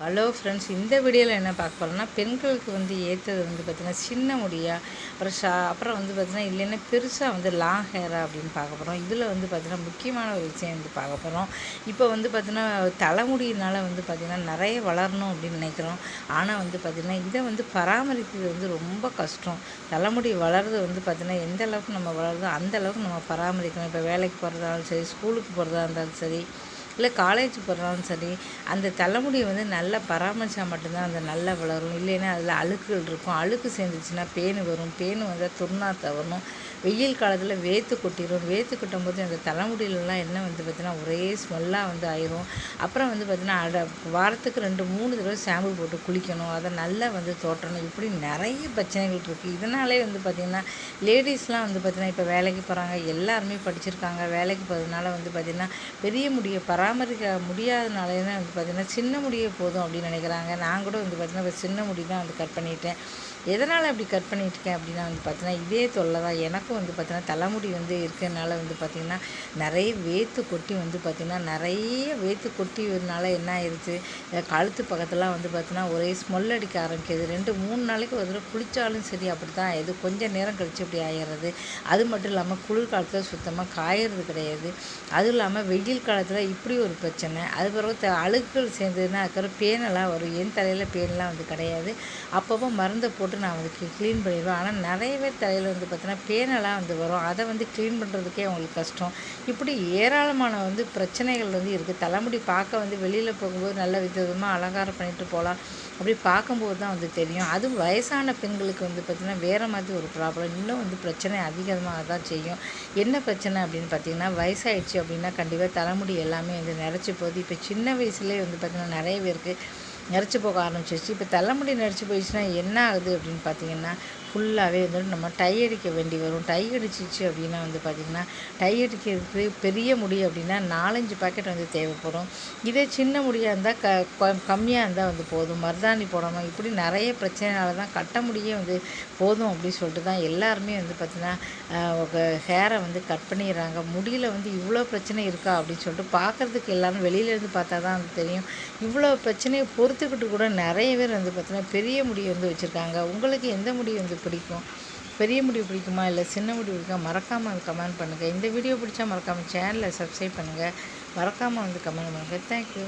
Hello friends இந்த வீடியோவில் என்ன பார்க்க போகிறோம்னா பெண்களுக்கு வந்து ஏற்றது வந்து பார்த்திங்கன்னா சின்ன முடியா அப்புறம் ஷா அப்புறம் வந்து பார்த்திங்கன்னா இல்லைன்னா பெருசாக வந்து லாங் ஹேரா அப்படின்னு பார்க்க போகிறோம் இதில் வந்து பார்த்திங்கன்னா முக்கியமான ஒரு விஷயம் வந்து பார்க்க போகிறோம் இப்போ வந்து பார்த்திங்கன்னா தலைமுடியினால் வந்து பார்த்திங்கன்னா நிறைய வளரணும் அப்படின்னு நினைக்கிறோம். ஆனால் வந்து பார்த்திங்கன்னா இதை வந்து பராமரிக்கிறது வந்து ரொம்ப கஷ்டம். தலைமுடி வளர்றது வந்து பார்த்திங்கன்னா எந்த அளவுக்கு நம்ம வளருதோ அந்த அளவுக்கு நம்ம பராமரிக்கணும். இப்போ வேலைக்கு போகிறதாலும் சரி ஸ்கூலுக்கு போகிறதா இருந்தாலும் சரி இல்லை காலேஜ் போடுறாலும் சரி அந்த தலைமுடியை வந்து நல்லா பராமரித்தா மட்டும்தான் அந்த நல்லா வளரும். இல்லைன்னா அதில் அழுக்குகள் இருக்கும். அழுக்கு சேர்ந்துச்சுன்னா பேனு வரும். பேனு வந்தால் துர்நாற்றம் வரணும் வெயில் காலத்தில் வேத்து கொட்டிடும் வேத்து கொட்டும் போது அந்த தலைமுடியிலலாம் என்ன வந்து பார்த்திங்கன்னா ஒரே ஸ்மெல்லாக வந்து ஆயிரும். அப்புறம் வந்து பார்த்திங்கன்னா அட வாரத்துக்கு ரெண்டு மூணு தடவை ஷாம்பு போட்டு குளிக்கணும். அதை நல்லா வந்து தோட்டணும். இப்படி நிறைய பிரச்சனைகள் இருக்குது இதனாலே வந்து பார்த்திங்கன்னா லேடிஸ்லாம் வந்து பார்த்திங்கன்னா இப்போ வேலைக்கு போகிறாங்க எல்லாருமே படிச்சிருக்காங்க. வேலைக்கு போகிறதுனால வந்து பார்த்திங்கன்னா பெரிய முடியை பராமரிக்க முடியாதனாலே வந்து பார்த்திங்கன்னா சின்ன முடியே போதும் அப்படின்னு நினைக்கிறாங்க. நான் கூட வந்து பார்த்திங்கன்னா இப்போ சின்ன முடி தான் வந்து கட் பண்ணிட்டேன். எதனால் அப்படி கட் பண்ணிட்டுருக்கேன் அப்படின்னா வந்து பார்த்திங்கன்னா இதே தொல்லை தான். எனக்கும் வந்து பார்த்திங்கன்னா தலைமுடி வந்து இருக்கிறதுனால வந்து பார்த்திங்கன்னா நிறைய வேத்து கொட்டி வந்து பார்த்திங்கன்னா நிறைய வேத்து கொட்டினால என்ன ஆயிடுச்சு கழுத்து பக்கத்துலாம் வந்து பார்த்திங்கன்னா ஒரே ஸ்மெல் அடிக்க ஆரம்பிக்குது. ரெண்டு மூணு நாளைக்கு ஒரு தடவை குளித்தாலும் சரி அப்படி தான் இது கொஞ்சம் நேரம் கழித்து இப்படி ஆயிடுறது. அது மட்டும் இல்லாமல் குளிர்காலத்தில் சுத்தமாக காயறது கிடையாது. அதுவும் இல்லாமல் வெயில் காலத்தில் இப்படி ஒரு பிரச்சனை. அது பிறகு த அழுக்குகள் சேர்ந்ததுன்னா அதுக்கப்புறம் பேனெல்லாம் வரும். என் தலையில் பேனெலாம் வந்து கிடையாது. அப்பப்போ மருந்தை போட்டு நான் வந்து க்ளீன் பண்ணிடுவேன். ஆனால் நிறைய பேர் தலையில் வந்து பார்த்தீங்கன்னா பேனெல்லாம் வந்து வரும். அதை வந்து க்ளீன் பண்ணுறதுக்கே அவங்களுக்கு கஷ்டம். இப்படி ஏராளமான வந்து பிரச்சனைகள் வந்து இருக்குது தலைமுடி பார்க்க வந்து வெளியில் போகும்போது நல்ல விதவிதமாக அலங்காரம் பண்ணிட்டு போகலாம். அப்படி பார்க்கும்போது தான் வந்து தெரியும். அதுவும் வயசான பெண்களுக்கு வந்து பார்த்திங்கன்னா வேறு மாதிரி ஒரு ப்ராப்ளம் இன்னும் வந்து பிரச்சனை அதிகமாக தான் செய்யும். என்ன பிரச்சனை அப்படின்னு பார்த்தீங்கன்னா வயசாயிடுச்சு அப்படின்னா கண்டிப்பாக தலைமுடி எல்லாமே வந்து நிறச்சி போகுது. இப்போ சின்ன வயசுலேயே வந்து பார்த்திங்கன்னா நிறைய பேருக்கு நெரிச்சு போக ஆரம்பிச்சிருச்சு. இப்போ தலைமுடி நெரிச்சு போயிடுச்சுன்னா என்ன ஆகுது அப்படின்னு பார்த்தீங்கன்னா ஃபுல்லாகவே வந்துட்டு நம்ம டை அடிக்க வேண்டி வரும். டை அடிச்சிச்சு அப்படின்னா வந்து பார்த்திங்கன்னா டை அடிக்கிறதுக்கு பெரிய முடி அப்படின்னா நாலஞ்சு பாக்கெட் வந்து தேவைப்படும். இதே சின்ன முடியாக இருந்தால் க கம்மியாக இருந்தால் வந்து போதும். மருதாணி போடணும் இப்படி நிறைய பிரச்சனைனால தான் கட்ட முடியே வந்து போதும் அப்படின்னு சொல்லிட்டு தான் எல்லாருமே வந்து பார்த்திங்கன்னா ஹேரை வந்து கட் பண்ணிடுறாங்க. முடியில் வந்து இவ்வளோ பிரச்சனை இருக்கா அப்படின்னு சொல்லிட்டு பார்க்குறதுக்கு எல்லோரும் வெளியிலேருந்து பார்த்தா தான் வந்து தெரியும். இவ்வளோ பிரச்சனையை பொறுத்துக்கிட்டு கூட நிறைய பேர் வந்து பார்த்திங்கன்னா பெரிய முடி வந்து வச்சுருக்காங்க. உங்களுக்கு எந்த முடி வந்து பிடிக்கும். பெரிய முடி பிடிக்குமா? இல்லை சின்ன முடி பிடிக்கா மறக்காமல் வந்து கமெண்ட் பண்ணுங்கள் இந்த வீடியோ பிடிச்சா மறக்காமல் சேனலை சப்ஸ்கிரைப் பண்ணுங்கள் மறக்காமல் வந்து கமெண்ட் பண்ணுங்கள் தேங்க்யூ